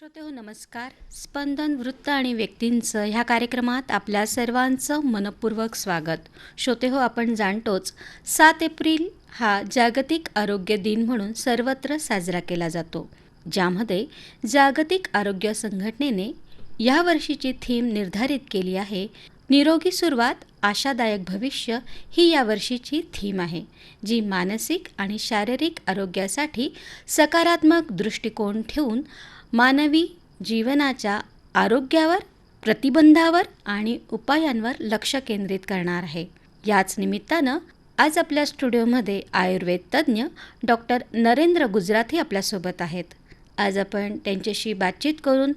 श्रोते हो नमस्कार. स्पंदन वृत्त आणि व्यक्तींचं ह्या कार्यक्रमात आपल्या सर्वांचं मनपूर्वक स्वागत. श्रोते हो आपण जाणतोच सात एप्रिल हा जागतिक आरोग्य दिन म्हणून सर्वत्र साजरा केला जातो. ज्यामध्ये जागतिक आरोग्य संघटनेने या वर्षीची थीम निर्धारित केली आहे निरोगी सुरुवात आशादायक भविष्य ही या वर्षीची थीम आहे जी मानसिक आणि शारीरिक आरोग्यासाठी सकारात्मक दृष्टिकोन ठेवून मानवी जीवनाच्या आरोग्यावर प्रतिबंधावर आणि उपायांवर लक्ष केंद्रित करणार आहे. याच निमित्तानं आज आपल्या स्टुडिओमध्ये आयुर्वेद तज्ज्ञ डॉक्टर नरेंद्र गुजराथी आपल्यासोबत आहेत. आज आपण त्यांच्याशी बातचीत करून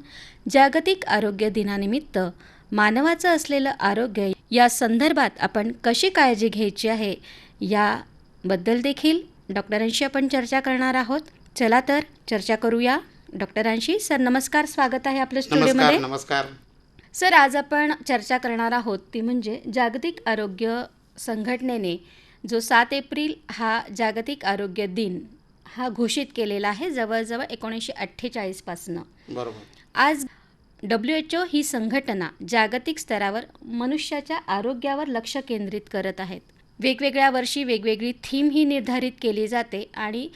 जागतिक आरोग्य दिनानिमित्त मानवाचं असलेलं आरोग्य या संदर्भात आपण कशी काळजी घ्यायची आहे याबद्दल देखील डॉक्टरांशी आपण चर्चा करणार आहोत. चला तर चर्चा करूया. डॉक्टरांशी. सर नमस्कार स्वागत आहे आपल्या स्टुडिओमध्ये. नमस्कार. सर आज आपण चर्चा करणार आहोत ती म्हणजे जागतिक आरोग्य संघटनेने जो सात एप्रिल हा जागतिक आरोग्य दिन हा घोषित केलेला आहे जवळजवळ एकोणीसशे अठ्ठेचाळीसपासनं बरोबर. आज डब्ल्यू एच ओ ही संघटना जागतिक स्तरावर मनुष्याच्या आरोग्यावर लक्ष केंद्रित करत आहेत. वेगवेगळ्या वर्षी वेगवेगळी थीम ही निर्धारित केली जाते आणि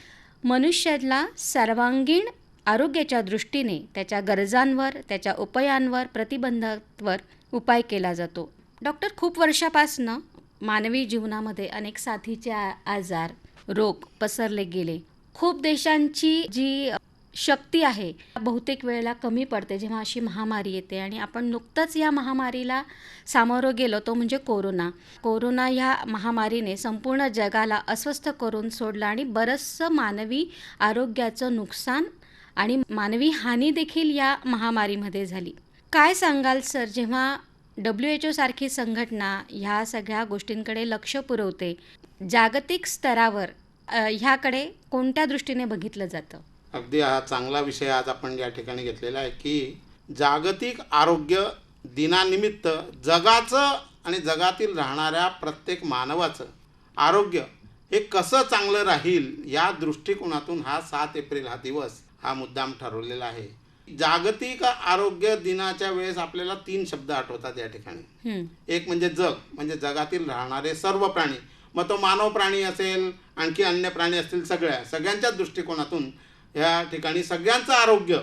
मनुष्याला सर्वांगीण आरोग्याच्या दृष्टीने त्याच्या गरजांवर त्याच्या उपायांवर प्रतिबंधावर उपाय केला जातो. डॉक्टर खूप वर्षापासनं मानवी जीवनामध्ये अनेक साथीचे आ- आजार रोग पसरले गेले. खूप देशांची जी शक्ती आहे बहुतेक वेळेला कमी पडते जेव्हा अशी महामारी येते आणि आपण नुकतंच या महामारीला सामोरं गेलो तो म्हणजे कोरोना. कोरोना ह्या महामारीने संपूर्ण जगाला अस्वस्थ करून सोडलं आणि बरंचसं मानवी आरोग्याचं नुकसान आणि मानवी हानी देखील या महामारीमध्ये झाली. काय सांगाल सर? जेव्हा डब्ल्यू एच ओ सारखी संघटना ह्या सगळ्या गोष्टींकडे लक्ष पुरवते जागतिक स्तरावर ह्याकडे कोणत्या दृष्टीने बघितलं जातं? अगदी हा चांगला विषय आज आपण या ठिकाणी घेतलेला आहे की जागतिक आरोग्य दिनानिमित्त जगाचं आणि जगातील राहणाऱ्या प्रत्येक मानवाचं आरोग्य हे कसं चांगलं राहील या दृष्टिकोनातून हा सात एप्रिल हा दिवस हा मुद्दाम ठरवलेला आहे. जागतिक आरोग्य दिनाच्या वेळेस आपल्याला तीन शब्द आठवतात या ठिकाणी. एक म्हणजे जग म्हणजे जगातील राहणारे सर्व प्राणी. मग तो मानव प्राणी असेल आणखी अन्य प्राणी असतील सगळ्या सगळ्यांच्या दृष्टिकोनातून या ठिकाणी सगळ्यांचं आरोग्य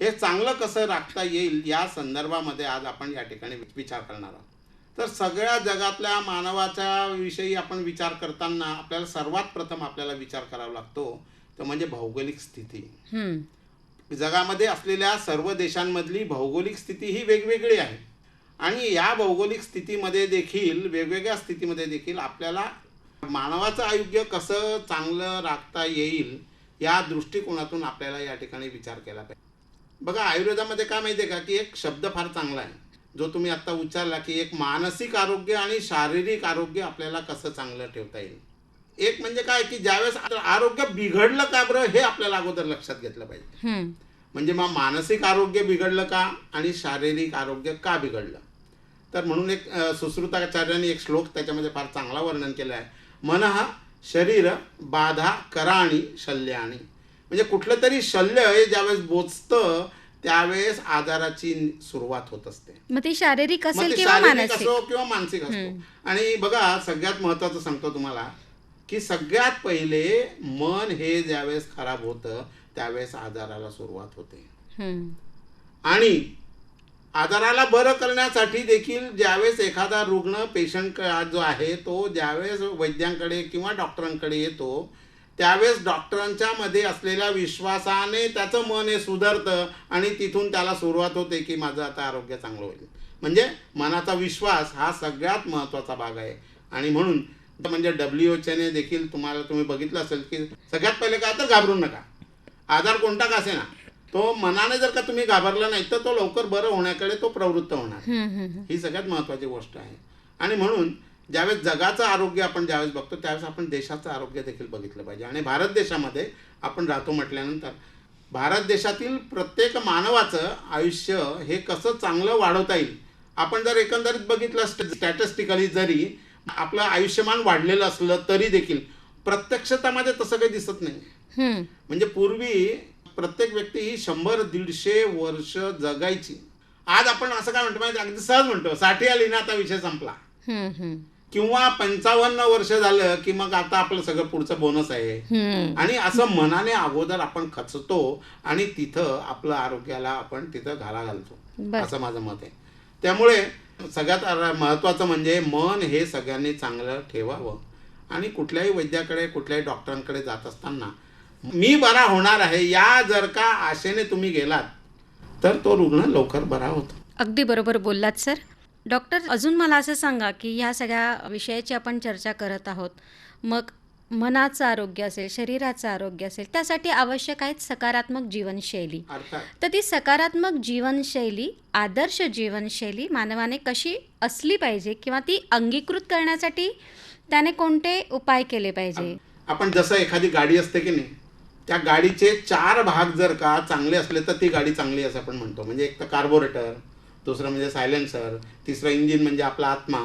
हे चांगलं कसं राखता येईल या संदर्भामध्ये आज आपण या ठिकाणी विचार करणार आहोत. तर सगळ्या जगातल्या मानवाच्या विषयी आपण विचार करताना आपल्याला सर्वात प्रथम आपल्याला विचार करावा लागतो तो म्हणजे भौगोलिक स्थिती. जगामध्ये असलेल्या सर्व देशांमधली भौगोलिक स्थिती ही वेगवेगळी आहे. आणि या भौगोलिक स्थितीमध्ये देखील वेगवेगळ्या स्थितीमध्ये देखील आपल्याला मानवाचं आरोग्य कसं चांगलं राखता येईल या दृष्टिकोनातून आपल्याला या ठिकाणी विचार केला पाहिजे. बघा आयुर्वेदामध्ये काय माहिती आहे का की एक शब्द फार चांगला आहे. जो तुम्ही आत्ता उच्चारला की एक मानसिक आरोग्य आणि शारीरिक आरोग्य आपल्याला कसं चांगलं ठेवता येईल. एक म्हणजे काय की ज्यावेळेस आरोग्य बिघडलं का बरं हे आपल्याला अगोदर लक्षात घेतलं पाहिजे. हं, म्हणजे मग मानसिक आरोग्य बिघडलं का आणि शारीरिक आरोग्य का बिघडलं? तर म्हणून एक सुश्रुताचार्यांनी एक श्लोक त्याच्यामध्ये फार चांगला वर्णन केलं आहे मन शरीर बाधा कराणी शल्याणी म्हणजे कुठलं तरी शल्य हे ज्यावेळेस बोचतं त्यावेळेस आजाराची सुरुवात होत असते. मग ती शारीरिक असेल किंवा मानसिक? असो किंवा मानसिक असतो आणि बघा सगळ्यात महत्वाचं सांगतो तुम्हाला की सगळ्यात पहिले मन हे ज्यावेळेस खराब होतं त्यावेळेस आजाराला सुरुवात होते. हं, आणि आजाराला बरं करण्यासाठी देखील ज्यावेळेस एखादा रुग्ण पेशंट जो आहे तो ज्यावेळेस वैद्यांकडे किंवा डॉक्टरांकडे येतो त्यावेळेस डॉक्टरांच्या मध्ये असलेल्या विश्वासाने त्याचं मन हे सुधारतं आणि तिथून त्याला सुरुवात होते की माझं आता आरोग्य चांगलं होईल. म्हणजे मनाचा विश्वास हा सगळ्यात महत्त्वाचा भाग आहे. आणि म्हणून म्हणजे डब्ल्यू एचने देखील तुम्हाला तुम्ही बघितलं असेल की सगळ्यात पहिले काय तर घाबरू नका. आजार कोणता का असेना? तो मनाने जर का तुम्ही घाबरला नाही तर तो लवकर बरं होण्याकडे तो प्रवृत्त होणार. हं, सगळ्यात महत्त्वाची गोष्ट आहे. आणि म्हणून ज्यावेळेस जगाचं आरोग्य आपण ज्यावेळेस बघतो त्यावेळेस आपण देशाचं आरोग्य देखील बघितलं पाहिजे. आणि भारत देशामध्ये आपण राहतो म्हटल्यानंतर भारत देशातील प्रत्येक मानवाचं आयुष्य हे कसं चांगलं वाढवता येईल? आपण जर एकंदरीत बघितलं स्टॅटिस्टिकली जरी आपलं आयुष्यमान वाढलेलं असलं तरी देखील प्रत्यक्षतामध्ये तसं काही दिसत नाही. म्हणजे पूर्वी प्रत्येक व्यक्ती ही शंभर दीडशे वर्ष जगायची. आज आपण असं काय म्हणतो माहिती? अगदी सहज म्हणतो. साठी आली ना आता विषय संपला. किंवा पंचावन्न वर्ष झालं की मग आता आपलं सगळं पुढचं बोनस आहे. आणि असं मनाने अगोदर आपण खचतो आणि तिथं आपलं आरोग्याला आपण तिथं घाला घालतो. असं माझं मत आहे. त्यामुळे सगळ्यात महत्त्वाचं म्हणजे मन हे सगळ्यांनी चांगलं ठेवावं. आणि कुठल्याही वैद्याकडे कुठल्याही डॉक्टरांकडे जात असताना मी बरा होणार आहे या जर का आशेने तुम्ही गेलात तर तो रुग्ण लवकर बरा होतो. अगदी बरोबर बोललात सर. डॉक्टर अजून मला असं सांगा की ह्या सगळ्या विषयाची आपण चर्चा करत आहोत. मग मनाचं आरोग्य असेल शरीराचं आरोग्य असेल त्यासाठी आवश्यक आहेत सकारात्मक जीवनशैली. तर ती सकारात्मक जीवनशैली आदर्श जीवनशैली मानवाने कशी असली पाहिजे किंवा ती अंगीकृत करण्यासाठी त्याने कोणते उपाय केले पाहिजे? आपण जसं एखादी गाडी असते की नाही त्या गाडीचे चार भाग जर का चांगले असले तर ती गाडी चांगली असं आपण म्हणतो. म्हणजे एक तर कार्बोरेटर दुसरं म्हणजे सायलेन्सर तिसरं इंजिन म्हणजे आपला आत्मा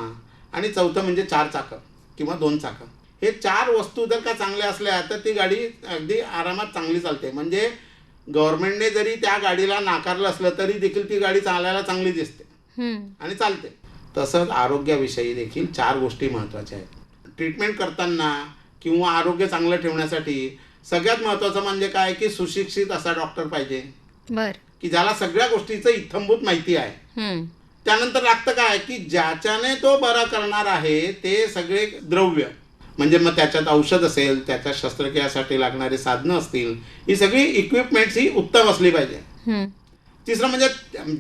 आणि चौथं म्हणजे चार चाकं किंवा दोन चाकं. हे चार वस्तू जर का चांगल्या असल्या तर ती गाडी अगदी आरामात चांगली चालते. म्हणजे गव्हर्नमेंटने जरी त्या गाडीला नाकारलं असलं तरी देखील ती गाडी चालायला चांगली दिसते. आणि चालते. तसंच आरोग्याविषयी देखील चार गोष्टी महत्त्वाच्या आहेत. ट्रीटमेंट करताना किंवा आरोग्य चांगलं ठेवण्यासाठी सगळ्यात महत्त्वाचं म्हणजे काय? की सुशिक्षित असा डॉक्टर पाहिजे. बर. की ज्याला सगळ्या गोष्टीचं इत्थंभूत माहिती आहे. त्यानंतर लागतं काय? की ज्याच्याने तो बरा करणार आहे ते सगळे द्रव्य. म्हणजे मग त्याच्यात औषध असेल त्याच्या शस्त्रक्रियासाठी लागणारी साधनं असतील ही सगळी इक्विपमेंट्स ही उत्तम असली पाहिजे. तिसरं म्हणजे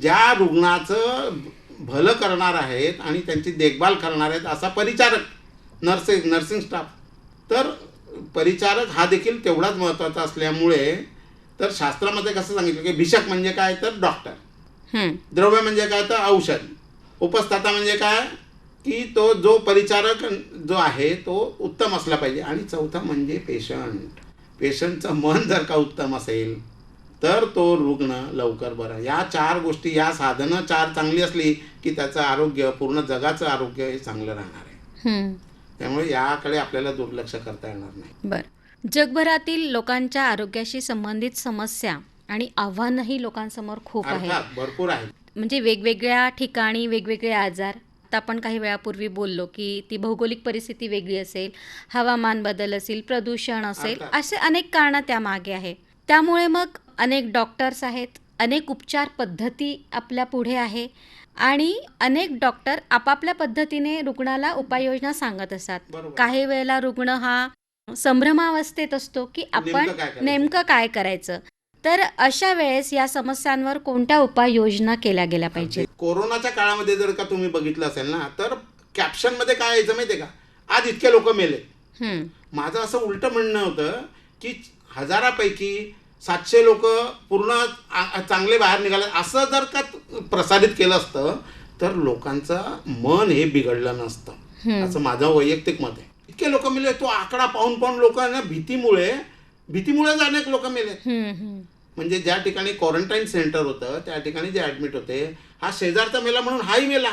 ज्या रुग्णाचं भलं करणार आहेत आणि त्यांची देखभाल करणार आहेत असा परिचारक नर्सिंग नर्सिंग स्टाफ तर परिचारक हा देखील तेवढाच महत्त्वाचा असल्यामुळे तर शास्त्रामध्ये कसं सांगितलं की भिषक म्हणजे काय? तर डॉक्टर द्रव्य म्हणजे काय? तर औषध. उपस्थाता म्हणजे काय? की तो जो परिचारक जो आहे तो उत्तम असला पाहिजे. आणि चौथा म्हणजे पेशंट पेशंटचं मन जर का उत्तम असेल तर तो रुग्ण लवकर बरा. या चार गोष्टी या साधनं चार चांगली असली की त्याचं आरोग्य पूर्ण जगाचं आरोग्य हे चांगलं राहणार आहे. त्यामुळे याकडे आपल्याला दुर्लक्ष करता येणार नाही. बर. जगभरातील लोकांच्या आरोग्याशी संबंधित समस्या आणि आव्हानही लोकांसमोर खूप आहे भरपूर आहेत. म्हणजे वेगवेगळ्या ठिकाणी वेगवेगळे आजार. आता आपण काही वेळापूर्वी बोललो की ती भौगोलिक परिस्थिती वेगळी असेल हवामान बदल असेल प्रदूषण असेल. असे अनेक कारणं त्यामागे आहे त्यामुळे मग अनेक डॉक्टर्स आहेत अनेक उपचार पद्धती आपल्या पुढे आहे आणि अनेक डॉक्टर आपापल्या पद्धतीने रुग्णाला उपाययोजना सांगत असतात. काही वेळेला रुग्ण हा संभ्रमावस्थेत असतो की आपण नेमकं काय करायचं? तर अशा वेळेस या समस्यांवर कोणत्या उपाययोजना केल्या गेल्या पाहिजे कोरोनाच्या काळामध्ये जर का तुम्ही बघितलं असेल ना तर कॅप्शनमध्ये काय यायचं माहिती आहे का? आज इतके लोक मेले. माझं असं उलटं म्हणणं होतं की हजारापैकी सातशे लोक पूर्ण चांगले बाहेर निघाले. असं जर का प्रसारित केलं असतं तर लोकांचं मन हे बिघडलं नसतं. असं माझं वैयक्तिक मत आहे. इतके लोक मेले तो आकडा पाहून पाहून लोकांना भीतीमुळे भीतीमुळेच अनेक लोक मेले. म्हणजे ज्या ठिकाणी क्वारंटाईन सेंटर होतं त्या ठिकाणी जे ॲडमिट होते हा शेजारचा मेला म्हणून हाही मेला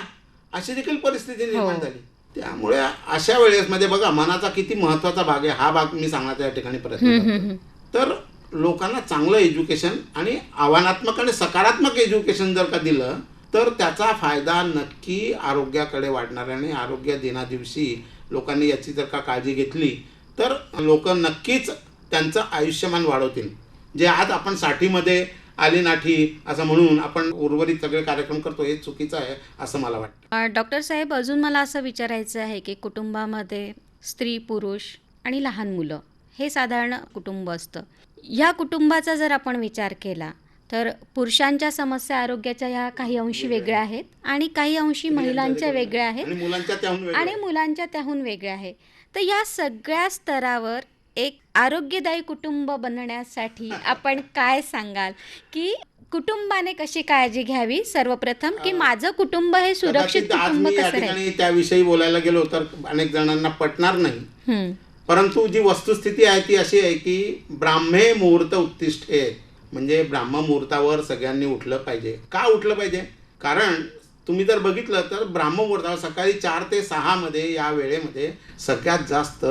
अशी देखील परिस्थिती निर्माण हो. झाली त्यामुळे अशा वेळेस मध्ये बघा मनाचा किती महत्त्वाचा भाग आहे हा भाग मी सांगण्याचा या ठिकाणी प्रयत्न. तर लोकांना चांगलं एज्युकेशन आणि आव्हानात्मक आणि सकारात्मक एज्युकेशन जर का दिलं तर त्याचा फायदा नक्की आरोग्याकडे वाढणार आणि आरोग्य दिनादिवशी लोकांनी याची जर का काळजी घेतली तर लोक नक्कीच त्यांचं आयुष्यमान वाढवतील. जे आज आपण साठीमध्ये आली नाठी असं म्हणून आपण उर्वरित सगळे कार्यक्रम करतो हे चुकीचं आहे असं मला वाटतं. डॉक्टर साहेब अजून मला असं विचारायचं आहे की कुटुंबामध्ये स्त्री पुरुष आणि लहान मुलं हे साधारण कुटुंब असतं. ह्या कुटुंबाचा जर आपण विचार केला तर पुरुषांच्या समस्या आरोग्याच्या ह्या काही अंशी वेगळ्या आहेत आणि काही अंशी महिलांच्या वेगळ्या. आहेत आणि मुलांच्या त्याहून वेगळं आणि आहे. मुलांच्या त्याहून वेगळ्या आहे तर या सगळ्या स्तरावर एक आरोग्यदायी कुटुंब बनण्यासाठी आपण काय सांगाल? की कुटुंबाने कशी काळजी घ्यावी? सर्वप्रथम की माझं कुटुंब हे सुरक्षित कुटुंब कसं राहील? त्याविषयी बोलायला गेलो तर अनेक जणांना पटणार नाही. परंतु जी वस्तुस्थिती आहे ती अशी आहे की ब्राह्मे मुहूर्त उत्तिष्ठे. म्हणजे ब्राह्म मुहूर्तावर सगळ्यांनी उठलं पाहिजे. का उठलं पाहिजे? कारण तुम्ही जर बघितलं तर ब्राह्म सकाळी चार ते सहामध्ये या वेळेमध्ये सगळ्यात जास्त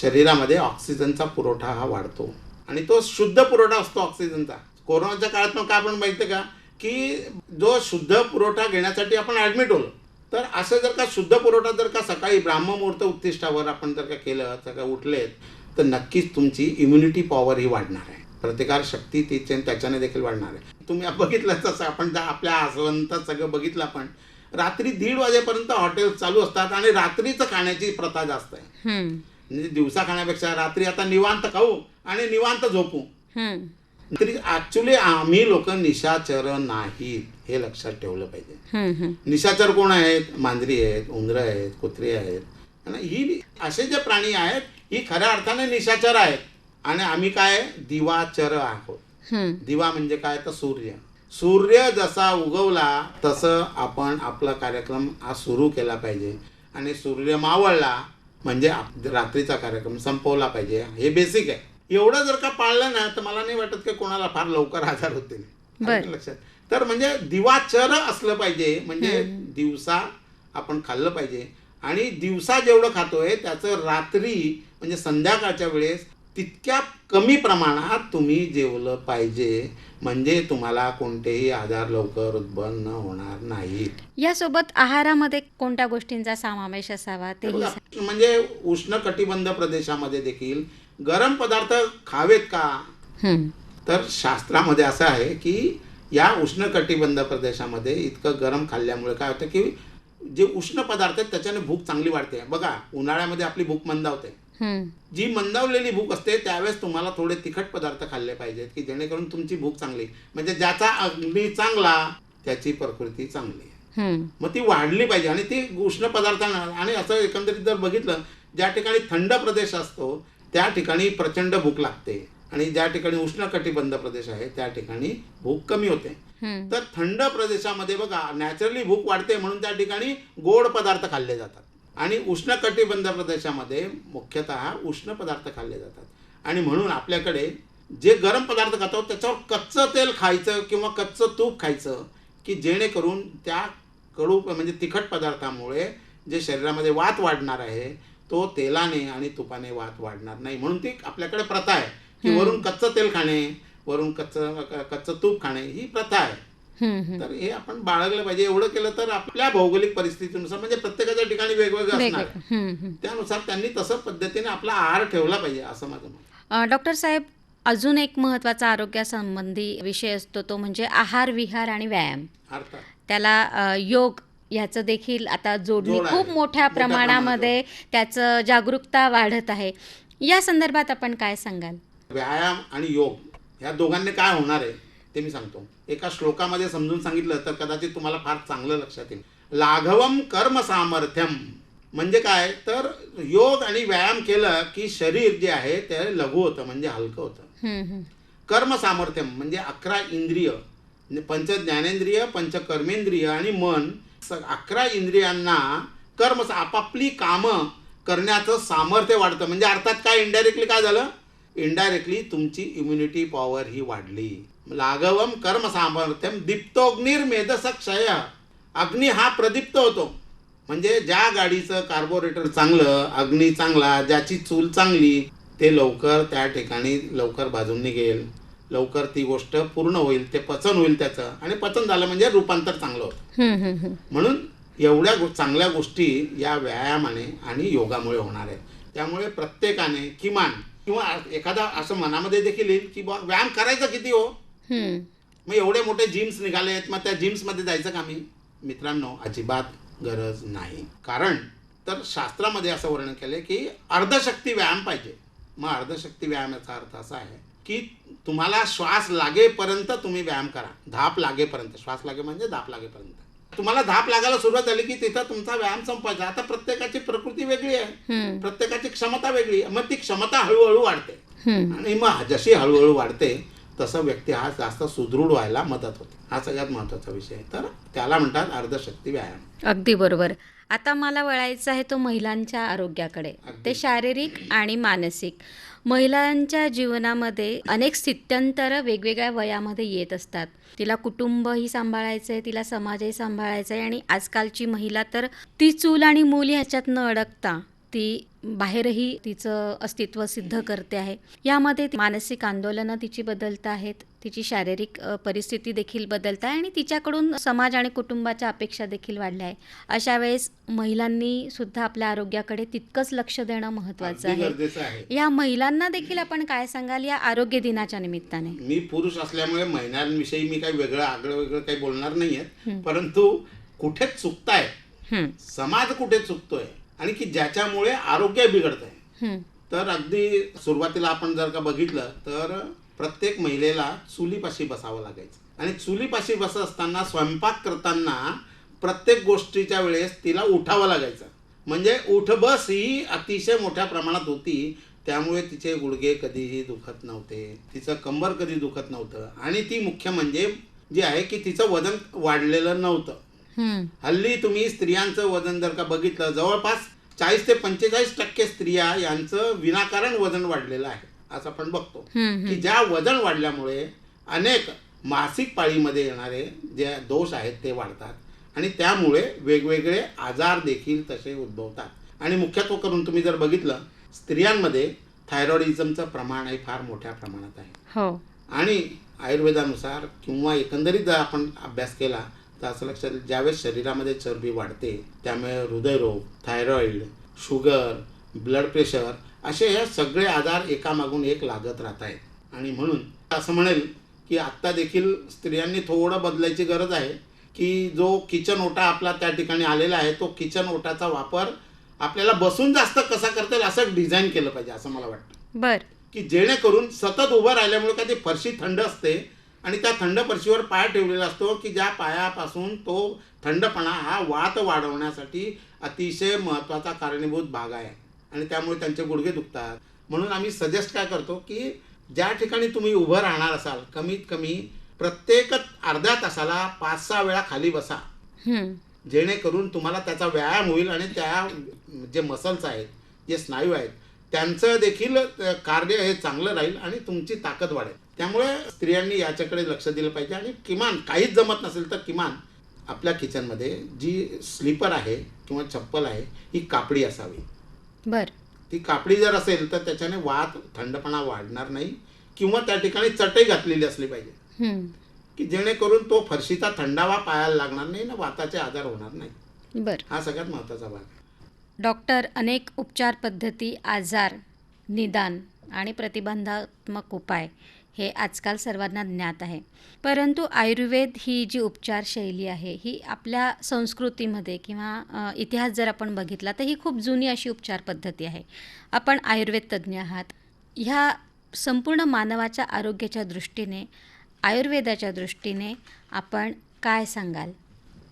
शरीरामध्ये ऑक्सिजनचा पुरवठा हा वाढतो. आणि तो शुद्ध पुरवठा असतो ऑक्सिजनचा कोरोनाच्या काळात मग काय आपण माहिती आहे का? की जो शुद्ध पुरवठा घेण्यासाठी आपण ॲडमिट होलो तर असं जर का शुद्ध पुरवठा जर का सकाळी ब्राह्ममुहूर्त उत्तिष्ठावर आपण जर का केलं सकाळी उठलेत तर नक्कीच तुमची इम्युनिटी पॉवर ही वाढणार आहे. प्रतिकार शक्ती तिचे त्याच्याने देखील वाढणार आहे. तुम्ही बघितलं तसं आपण ज्या आपल्या आसवंतात सगळं बघितलं आपण. रात्री दीड वाजेपर्यंत हॉटेल चालू असतात आणि रात्रीचं खाण्याची प्रथा जास्त आहे. म्हणजे दिवसा खाण्यापेक्षा रात्री आता निवांत खाऊ आणि निवांत झोपू. तरी ऍक्च्युली आम्ही लोक निशाचर नाहीत हे लक्षात ठेवलं पाहिजे. निशाचर कोण आहेत? मांजरी आहेत उंदरं आहेत कुत्री आहेत. ही असे जे प्राणी आहेत ही खऱ्या अर्थाने निशाचर आहेत. आणि आम्ही काय? दिवाचर आहोत. दिवा म्हणजे काय? तर सूर्य. सूर्य जसा उगवला तसं आपण आपला कार्यक्रम हा सुरू केला पाहिजे. आणि सूर्य मावळला म्हणजे रात्रीचा कार्यक्रम संपवला पाहिजे. हे बेसिक आहे. एवढं जर का पाळलं ना तर मला नाही वाटत की कोणाला फार लवकर आजार होतील लक्षात तर म्हणजे दिवाचर असलं पाहिजे म्हणजे दिवसा आपण खाल्लं पाहिजे. आणि दिवसा जेवढं खातोय त्याचं रात्री म्हणजे संध्याकाळच्या वेळेस तितक्या कमी प्रमाणात तुम्ही जेवलं पाहिजे. म्हणजे तुम्हाला कोणतेही आजार लवकर उद्भन्न होणार नाहीत. यासोबत आहारामध्ये कोणत्या गोष्टींचा समावेश असावा सांगा. म्हणजे उष्ण कटिबंध प्रदेशामध्ये देखील गरम पदार्थ खावेत का? तर शास्त्रामध्ये असं आहे की या उष्ण कटिबंध प्रदेशामध्ये इतकं गरम खाल्ल्यामुळे काय होतं की जे उष्ण पदार्थ आहेत त्याच्याने भूक चांगली वाढते. बघा उन्हाळ्यामध्ये आपली भूक मंदावते. जी मंदावलेली भूक असते त्यावेळेस तुम्हाला थोडे तिखट पदार्थ खाल्ले पाहिजेत की जेणेकरून तुमची भूक चांगली. म्हणजे ज्याचा अग्नी चांगला त्याची प्रकृती चांगली. मग ती वाढली पाहिजे. आणि ती उष्ण पदार्थांना आणि असं एकंदरीत जर बघितलं ज्या ठिकाणी थंड प्रदेश असतो त्या ठिकाणी प्रचंड भूक लागते. आणि ज्या ठिकाणी उष्ण कटिबंध प्रदेश आहे त्या ठिकाणी भूक कमी होते. तर थंड प्रदेशामध्ये बघा नॅचरली भूक वाढते म्हणून त्या ठिकाणी गोड पदार्थ खाल्ले जातात. आणि उष्ण कटिबंध प्रदेशामध्ये मुख्यतः उष्ण पदार्थ खाल्ले जातात. आणि म्हणून आपल्याकडे जे गरम पदार्थ खातो त्याच्यावर कच्चं तेल खायचं किंवा कच्चं तूप खायचं की जेणेकरून त्या कडू म्हणजे तिखट पदार्थामुळे जे शरीरामध्ये वात वाढणार आहे तो तेलाने आणि तुपाने वात वाढणार नाही. म्हणून ती आपल्याकडे प्रथा आहे की वरून कच्चं तेल खाणे वरून कच्चं कच्चं तूप खाणे ही प्रथा आहे. तर हे आपण बाळगलं पाहिजे. एवढं केलं तर आपल्या भौगोलिक परिस्थितीनुसार म्हणजे प्रत्येकाच्या ठिकाणी वेगवेगळं असणार. त्यानुसार त्यांनी तसं पद्धतीने आपला आहार ठेवला पाहिजे असं माझं मत. डॉक्टर साहेब अजून एक महत्त्वाचा आरोग्यासंबंधी विषय असतो तो म्हणजे आहार विहार आणि व्यायाम. त्याला योग ह्याचं देखील आता जोडणी. खूप मोठ्या मोठ्या प्रमाणामध्ये त्याचं जागरूकता वाढत आहे. या संदर्भात आपण काय सांगाल? व्यायाम आणि योग या दोघांनी काय होणार आहे ते मी सांगतो. एका श्लोकामध्ये समजून सांगितलं तर कदाचित तुम्हाला फार चांगलं लक्षात येईल. लाघवम कर्म सामर्थ्यम म्हणजे काय? तर योग आणि व्यायाम केलं की शरीर जे आहे ते लघु होतं म्हणजे हलकं होतं. कर्म सामर्थ्यम म्हणजे अकरा इंद्रिय. पंच ज्ञानेंद्रिय पंच कर्मेंद्रिय आणि मन. अकरा इंद्रियांना कर्म आपापली कामं करण्याचं सामर्थ्य वाढतं. म्हणजे अर्थात काय? इनडायरेक्टली काय झालं? इनडायरेक्टली तुमची इम्युनिटी पॉवर ही वाढली. लाघवम कर्म सामर्थ्यम दीप्तोग्निर्मेधस क्षय अग्नी हा प्रदीप्त होतो. म्हणजे ज्या गाडीचं कार्बोरेटर चांगलं अग्नी चांगला ज्याची चूल चांगली ते लवकर त्या ठिकाणी लवकर भाजून निघेल. लवकर ती गोष्ट पूर्ण होईल ते पचन होईल त्याचं. आणि पचन झालं म्हणजे रूपांतर चांगलं होतं. म्हणून एवढ्या चांगल्या गोष्टी या व्यायामाने आणि योगामुळे होणार आहेत. त्यामुळे प्रत्येकाने किमान किंवा एखादा असं मनामध्ये देखील येईल की बा व्यायाम करायचा किती हो. मग एवढे मोठे जिम्स निघाले आहेत मग त्या जिम्समध्ये जायचं का मी मित्रांनो अजिबात गरज नाही. कारण तर शास्त्रामध्ये असं वर्णन केलं की अर्धशक्ती व्यायाम पाहिजे. मग अर्धशक्ती व्यायामाचा अर्थ असा आहे की तुम्हाला श्वास लागेपर्यंत तुम्ही व्यायाम करा. धाप लागेपर्यंत. श्वास लागे म्हणजे धाप लागेपर्यंत. तुम्हाला धाप लागायला सुरुवात झाली की तिथं तुमचा व्यायाम संपायचा. आता प्रत्येकाची प्रकृती वेगळी आहे. प्रत्येकाची क्षमता वेगळी आहे. मग ती क्षमता हळूहळू वाढते. आणि मग जशी हळूहळू वाढते तसं व्यक्ती हा जास्त सुदृढ व्हायला मदत होते. हा सगळ्यात महत्त्वाचा विषय आहे. तर त्याला म्हणतात अर्धशक्ती व्यायाम. अगदी बरोबर. आता मला वळायचं आहे तो महिलांच्या आरोग्याकडे. ते शारीरिक आणि मानसिक. महिलांच्या जीवनामध्ये अनेक स्थित्यंतर वेगवेगळ्या वयामध्ये येत असतात. तिला कुटुंबही सांभाळायचं आहे तिला समाजही सांभाळायचा आहे आणि आजकालची महिला तर ती चूल आणि मूल ह्याच्यात न अडकता. ती बाहेरही तिचं अस्तित्व सिद्ध करते आहे. यामध्ये मानसिक आंदोलनं तिची बदलत आहेत तिची शारीरिक परिस्थिती देखील बदलत आहे आणि तिच्याकडून समाज आणि कुटुंबाच्या अपेक्षा देखील वाढल्या आहे अशा वेळेस महिलांनी सुद्धा आपल्या आरोग्याकडे तितकंच लक्ष देणं महत्त्वाचं अगदी आहे. या महिलांना देखील आपण काय सांगाल? या आरोग्य दिनाच्या निमित्ताने. मी पुरुष असल्यामुळे महिलांविषयी मी काही वेगळं आगळं वेगळं काही बोलणार नाहीये. परंतु कुठे चुकताय? समाज कुठे चुकतोय? आणि की ज्याच्यामुळे आरोग्य बिघडत आहे हं, तर अगदी सुरुवातीला आपण जर का बघितलं तर प्रत्येक महिलेला चुलीपाशी बसावं लागायचं. आणि चुलीपाशी बसत असताना स्वयंपाक करताना प्रत्येक गोष्टीच्या वेळेस तिला उठावं लागायचं. म्हणजे उठ बस ही अतिशय मोठ्या प्रमाणात होती. त्यामुळे तिचे गुडघे कधीही दुखत नव्हते. तिचं कंबर कधी दुखत नव्हतं. आणि ती मुख्य म्हणजे जी आहे की तिचं वजन वाढलेलं नव्हतं. हल्ली तुम्ही स्त्रियांचं वजन जर का बघितलं जवळपास चाळीस ते पंचेचाळीस टक्के स्त्रिया यांचं विनाकारण वजन वाढलेलं आहे असं आपण बघतो. की. ज्या वजन वाढल्यामुळे अनेक मासिक पाळीमध्ये येणारे जे दोष आहेत ते वाढतात आणि त्यामुळे वेगवेगळे आजार देखील तसे उद्भवतात. आणि मुख्यत्व करून तुम्ही जर बघितलं स्त्रियांमध्ये थायरॉइडिझमचं प्रमाण हे फार मोठ्या प्रमाणात आहे. हो. आणि आयुर्वेदानुसार किंवा एकंदरीत जर आपण अभ्यास केला तर असं लक्षात ज्यावेळेस शरीरामध्ये चरबी वाढते त्यामुळे हृदयरोग थायरॉइड शुगर ब्लड प्रेशर असे हे सगळे आजार एकामागून एक लागत राहत आहेत. आणि म्हणून असं म्हणेल की आत्ता देखील स्त्रियांनी थोडं बदलायची गरज आहे की जो किचन ओटा आपला त्या ठिकाणी आलेला आहे तो किचन ओटाचा वापर आपल्याला बसून जास्त कसा करता येईल असं डिझाईन केलं पाहिजे असं मला वाटतं. बर. की जेणेकरून सतत उभं राहिल्यामुळे काय ती फरशी थंड असते आणि त्या थंड फरशीवर पाय ठेवलेला असतो की ज्या पायापासून तो थंडपणा हा वात वाढवण्यासाठी अतिशय महत्त्वाचा कारणीभूत भाग आहे. आणि त्यामुळे त्यांचे गुडघे दुखतात. म्हणून आम्ही सजेस्ट काय करतो की ज्या ठिकाणी तुम्ही उभं राहणार असाल कमीत कमी प्रत्येक अर्ध्या तासाला पाच सहा वेळा खाली बसा. जेणेकरून तुम्हाला त्याचा व्यायाम होईल आणि त्या जे मसल्स आहेत जे स्नायू आहेत त्यांचं देखील कार्य हे चांगलं राहील आणि तुमची ताकद वाढेल. त्यामुळे स्त्रियांनी याच्याकडे लक्ष दिलं पाहिजे आणि किमान काहीच जमत नसेल तर किमान आपल्या किचनमध्ये जी स्लीपर आहे किंवा चप्पल आहे ही कापडी असावी. बर. ती कापडी जर असेल तर त्याच्याने वात थंडपणा वाढणार नाही किंवा त्या ठिकाणी चटई घातलेली असली पाहिजे. की जेणेकरून तो फरशीचा थंडावा पायाला लागणार नाही ना वाताचे आजार होणार नाही. बर. हा सगळ्यात महत्त्वाचा भाग. आहे डॉक्टर अनेक उपचार पद्धती आजार निदान आणि प्रतिबंधात्मक उपाय हे आजकाल सर्वांना ज्ञात आहे. परंतु आयुर्वेद ही जी उपचार शैली आहे ही आपल्या संस्कृतीमध्ये किंवा इतिहास जर आपण बघितला तर ही खूप जुनी अशी उपचार पद्धती आहे. आपण आयुर्वेद तज्ज्ञ आहात. ह्या संपूर्ण मानवाच्या आरोग्याच्या दृष्टीने आयुर्वेदाच्या दृष्टीने आपण काय सांगाल?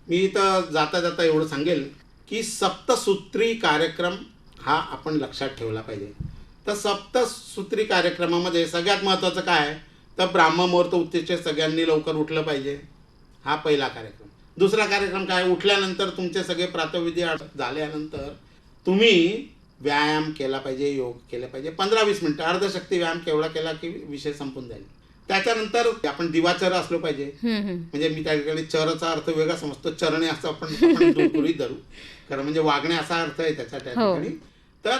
मी इथं जाता जाता एवढं सांगेल. की सप्तसूत्री कार्यक्रम हा आपण लक्षात ठेवला पाहिजे. तर सप्तसूत्री कार्यक्रमामध्ये सगळ्यात महत्त्वाचं काय आहे? तर ब्राह्ममुहूर्त उत्तेचे सगळ्यांनी लवकर उठलं पाहिजे. हा पहिला कार्यक्रम. दुसरा कार्यक्रम काय? उठल्यानंतर तुमचे सगळे प्रातविधी झाल्यानंतर तुम्ही व्यायाम केला पाहिजे योग केला पाहिजे. पंधरा वीस मिनटं अर्धशक्ती व्यायाम केवढा केला की विषय संपून जाईल. त्याच्यानंतर आपण दिवाचर असलो पाहिजे. म्हणजे मी त्या ठिकाणी चरचा अर्थ वेगळा समजतो. चरणे असं आपण गृहीत धरू. खरं म्हणजे वागणे असा अर्थ आहे त्याच्या त्या हो. ठिकाणी. तर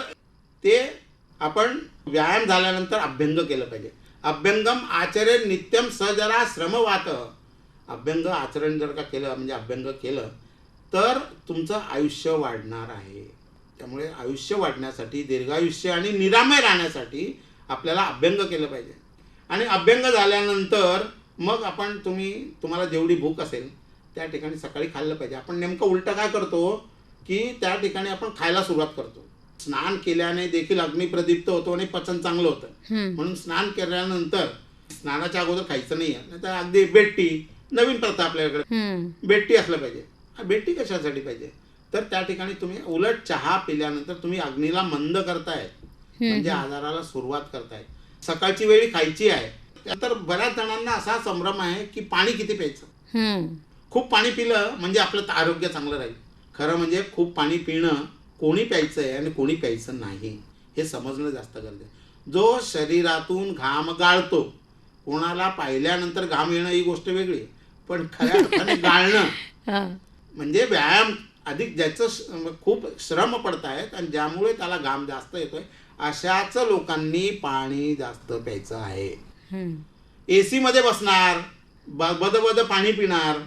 ते आपण व्यायाम झाल्यानंतर अभ्यंग केलं पाहिजे. अभ्यंगम आचरे नित्यम सजरा श्रमवात अभ्यंग आचरण जर का केलं म्हणजे अभ्यंग केलं तर तुमचं आयुष्य वाढणार आहे. त्यामुळे आयुष्य वाढण्यासाठी दीर्घायुष्य आणि निरामय राहण्यासाठी आपल्याला अभ्यंग केलं पाहिजे. आणि अभ्यंग झाल्यानंतर मग आपण तुम्ही तुम्हाला जेवढी भूक असेल त्या ठिकाणी सकाळी खाल्लं पाहिजे. आपण नेमकं उलटं काय करतो की त्या ठिकाणी आपण खायला सुरुवात करतो. स्नान केल्याने देखील अग्निप्रदीप्त होतो आणि पचन चांगलं होतं. म्हणून स्नान केल्यानंतर स्नानाच्या अगोदर खायचं नाही आहे तर अगदी बेट्टी नवीन प्रथा आपल्याकडे. हं. बेट्टी असलं पाहिजे. बेट्टी कशासाठी पाहिजे? तर त्या ठिकाणी तुम्ही उलट चहा पिल्यानंतर तुम्ही अग्नीला मंद करताय. म्हणजे आजाराला सुरुवात करताय. सकाळची वेळी खायची आहे तर बऱ्याच जणांना असा संभ्रम आहे की पाणी किती प्यायचं. खूप पाणी पिलं म्हणजे आपलं आरोग्य चांगलं राहील खरं म्हणजे खूप पाणी पिणं कोणी प्यायचं आहे आणि कोणी प्यायचं नाही हे समजणं जास्त गरजेचं. जो शरीरातून घाम गाळतो कोणाला पाहिल्यानंतर घाम येणं ही गोष्ट वेगळी. पण खऱ्या अर्थाने गाळणं. म्हणजे व्यायाम अधिक ज्याचं खूप श्रम पडत आहेत आणि ज्यामुळे त्याला घाम जास्त येतोय अशाच लोकांनी पाणी जास्त प्यायचं आहे हम्म. ए सीमध्ये बसणार बद बद पाणी पिणार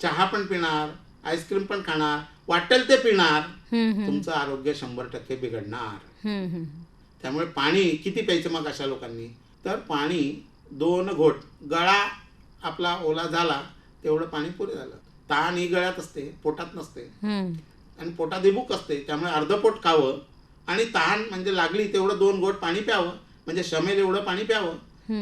चहा पण पिणार आईस्क्रीम पण खाणार वाटेल ते पिणार. तुमचं आरोग्य शंभर टक्के बिघडणार. त्यामुळे पाणी किती प्यायचं मग अशा लोकांनी तर पाणी दोन घोट गळा आपला ओला झाला तेवढं पाणी पुरे झालं तहान ही गळ्यात असते पोटात नसते. आणि पोटात ही भूक असते त्यामुळे अर्ध पोट खावं आणि तहान म्हणजे लागली तेवढं दोन घोट पाणी प्यावं. म्हणजे शमेल एवढं पाणी प्यावं.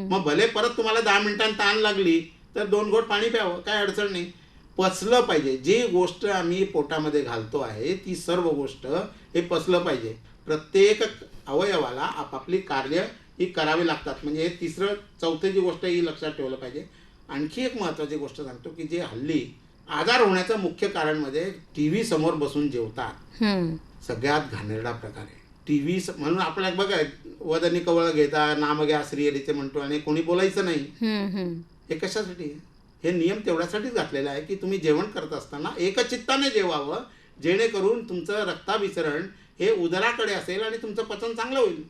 मग भले परत तुम्हाला दहा मिनिटांनी तहान लागली तर दोन घोट पाणी प्यावं. काय अडचण नाही. पचलं पाहिजे. जी गोष्ट आम्ही पोटामध्ये घालतो आहे ती सर्व गोष्ट हे पचलं पाहिजे. प्रत्येक अवयवाला आपापली कार्य ही करावी लागतात. म्हणजे हे तिसरं चौथी जी गोष्ट ही लक्षात ठेवलं पाहिजे. आणखी एक महत्त्वाची गोष्ट सांगतो की जे हल्ली आजार होण्याचं मुख्य कारण म्हणजे टी व्ही समोर बसून जेवतात. सगळ्यात घाणेरडा प्रकार आहे. टी व्ही म्हणून आपल्याला बघा वदनी कवळ घेता नाम घ्या श्रीहरीचे म्हणतो आणि कोणी बोलायचं नाही. हे कशासाठी? हे नियम तेवढ्यासाठीच घातलेला आहे की तुम्ही जेवण करत असताना एकचित्ताने जेवावं जेणेकरून तुमचं रक्ताभिसरण हे उदराकडे असेल आणि तुमचं पचन चांगलं होईल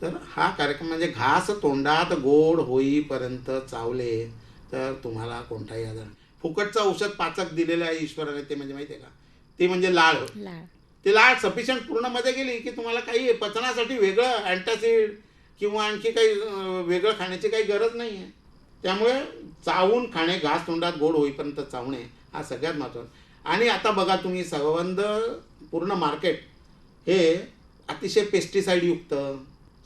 तर हा कार्यक्रम म्हणजे घास तोंडात गोड होईपर्यंत चावले तर तुम्हाला कोणताही आजार. फुकटचं औषध पाचक दिलेलं आहे ईश्वराने ते म्हणजे माहिती आहे का ते म्हणजे लाळ ते लाळ सफिशियंट पूर्णमध्ये गेली की तुम्हाला काही पचनासाठी वेगळं अँटासिड किंवा आणखी काही वेगळं खाण्याची काही गरज नाही आहे त्यामुळे चावून खाणे घास तोंडात गोड होईपर्यंत चावणे हा सगळ्यात महत्त्वाचा आणि आता बघा तुम्ही संबंध पूर्ण मार्केट हे अतिशय पेस्टिसाईड युक्त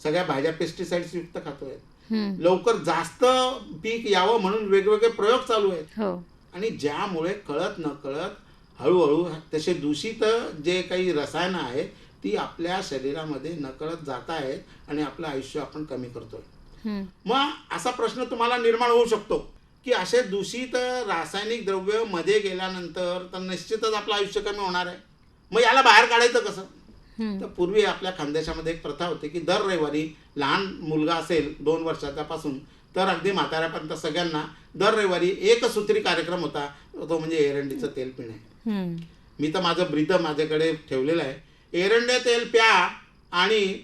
सगळ्या भाज्या पेस्टिसाइड्स युक्त खातोय. हम्म. लवकर जास्त पीक यावं म्हणून वेगवेगळे प्रयोग चालू आहेत. हो. आणि ज्यामुळे कळत न कळत हळूहळू तसे दूषित जे काही रसायनं आहेत ती आपल्या शरीरामध्ये नकळत जात आहेत आणि आपलं आयुष्य आपण कमी करतोय. मग असा प्रश्न तुम्हाला निर्माण होऊ शकतो की असे दूषित रासायनिक द्रव्यमध्ये गेल्यानंतर तर निश्चितच आपलं आयुष्य कमी होणार आहे मग याला बाहेर काढायचं कसं. तर पूर्वी आपल्या खानदेशामध्ये एक प्रथा होती की दर रविवारी लहान मुलगा असेल दोन वर्षाच्यापासून तर अगदी म्हाताऱ्यापर्यंत सगळ्यांना दर रविवारी एक सूत्री कार्यक्रम होता तो म्हणजे एरंडीचं तेल पिणे. मी तर माझं ब्रीद माझ्याकडे ठेवलेलं आहे. एरंडे तेल प्या आणि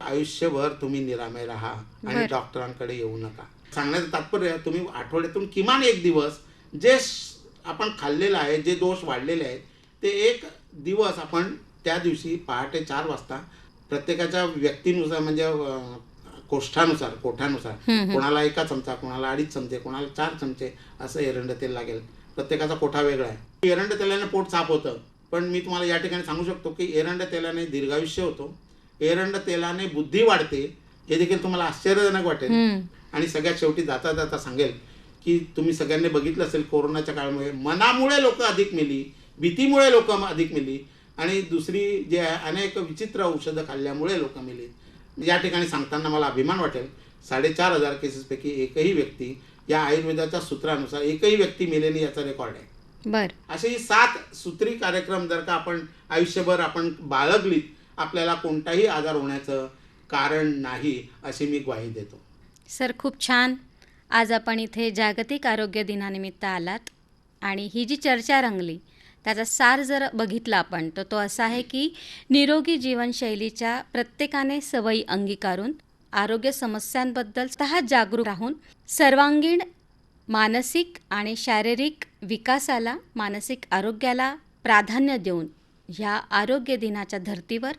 आयुष्यभर तुम्ही निरामय राहा आणि. डॉक्टरांकडे येऊ नका. सांगण्याचं तात्पर्य तुम्ही आठवड्यातून किमान एक दिवस जे आपण खाल्लेलं आहे जे दोष वाढलेले आहेत ते एक दिवस आपण त्या दिवशी पहाटे चार वाजता प्रत्येकाच्या व्यक्तीनुसार म्हणजे कोष्ठानुसार कोठानुसार. हम्म. कोणाला एका चमचा कोणाला अडीच चमचे कोणाला चार चमचे असं एरंड तेल लागेल. प्रत्येकाचा कोठा वेगळा आहे. एरंड तेलाने पोट साफ होतं. पण मी तुम्हाला या ठिकाणी सांगू शकतो की एरंड तेलाने दीर्घायुष्य होतो. एरंड तेलाने बुद्धी वाढते हे देखील तुम्हाला आश्चर्यजनक वाटेल. आणि सगळ्यात शेवटी जाता जाता सांगेल की तुम्ही सगळ्यांनी बघितलं असेल कोरोनाच्या काळामुळे मनामुळे लोक अधिक मेली भीतीमुळे लोक अधिक मेली आणि दुसरी जे आहे अनेक विचित्र औषधं खाल्ल्यामुळे लोक मेली. या ठिकाणी सांगताना मला अभिमान वाटेल. साडेचार हजार केसेसपैकी एकही व्यक्ती या आयुर्वेदाच्या सूत्रानुसार एकही व्यक्ती मेलेली याचा रेकॉर्ड आहे. बर. असे ही सात सूत्री कार्यक्रम जर का आपण आयुष्यभर आपण बाळगलीत आपल्याला कोणताही आजार होण्याचं कारण नाही अशी मी ग्वाही देतो. सर खूप छान. आज आपण इथे जागतिक आरोग्य दिनानिमित्त आलात आणि ही जी चर्चा रंगली त्याचा सार जर बघितला आपण तर तो असा आहे की निरोगी जीवनशैलीच्या प्रत्येकाने सवयी अंगीकारून आरोग्य समस्यांबद्दल स्वतः जागरूक राहून सर्वांगीण मानसिक आणि शारीरिक विकासाला मानसिक आरोग्याला प्राधान्य देऊन ह्या आरोग्य दिनाच्या धर्तीवर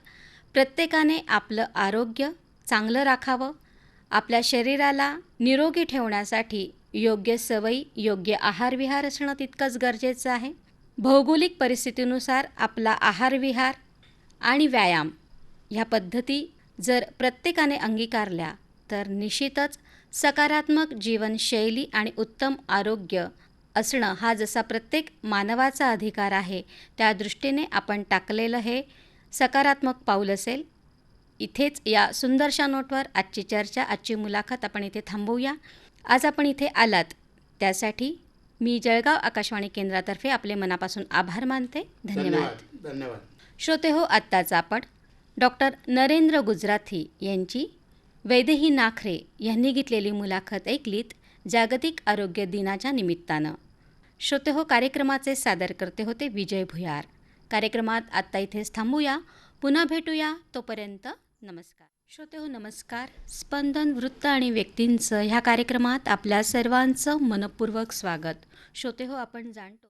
प्रत्येकाने आपलं आरोग्य चांगलं राखावं. आपल्या शरीराला निरोगी ठेवण्यासाठी योग्य सवयी योग्य आहारविहार असणं तितकंच गरजेचं आहे. भौगोलिक परिस्थितीनुसार आपला आहारविहार आणि व्यायाम ह्या पद्धती जर प्रत्येकाने अंगीकारल्या तर निश्चितच सकारात्मक जीवनशैली आणि उत्तम आरोग्य असणं हा जसा प्रत्येक मानवाचा अधिकार आहे त्या दृष्टीने आपण टाकलेलं हे सकारात्मक पाऊल असेल. इथेच या सुंदरशा नोटवर आजची चर्चा आजची मुलाखत आपण इथे थांबवूया. आज आपण इथे आलात. त्यासाठी मी जळगाव आकाशवाणी केंद्रातर्फे आपले मनापासून आभार मानते. धन्यवाद. धन्यवाद. धन्यवाद. श्रोते हो आत्ताच आपण डॉक्टर नरेंद्र गुजराथी यांची वैदेही नाखरे यांनी घेतलेली मुलाखत ऐकलीत जागतिक आरोग्य दिनाच्या निमित्तानं. श्रोते हो कार्यक्रमाचे सादर करते होते विजय भुयार. कार्यक्रमात आत्ता इथेच थांबूया. पुन्हा भेटूया. तोपर्यंत नमस्कार. श्रोते हो नमस्कार. स्पंदन वृत्त आणि व्यक्तींचं ह्या कार्यक्रमात आपल्या सर्वांचं मनपूर्वक स्वागत. श्रोते हो आपण जाणतो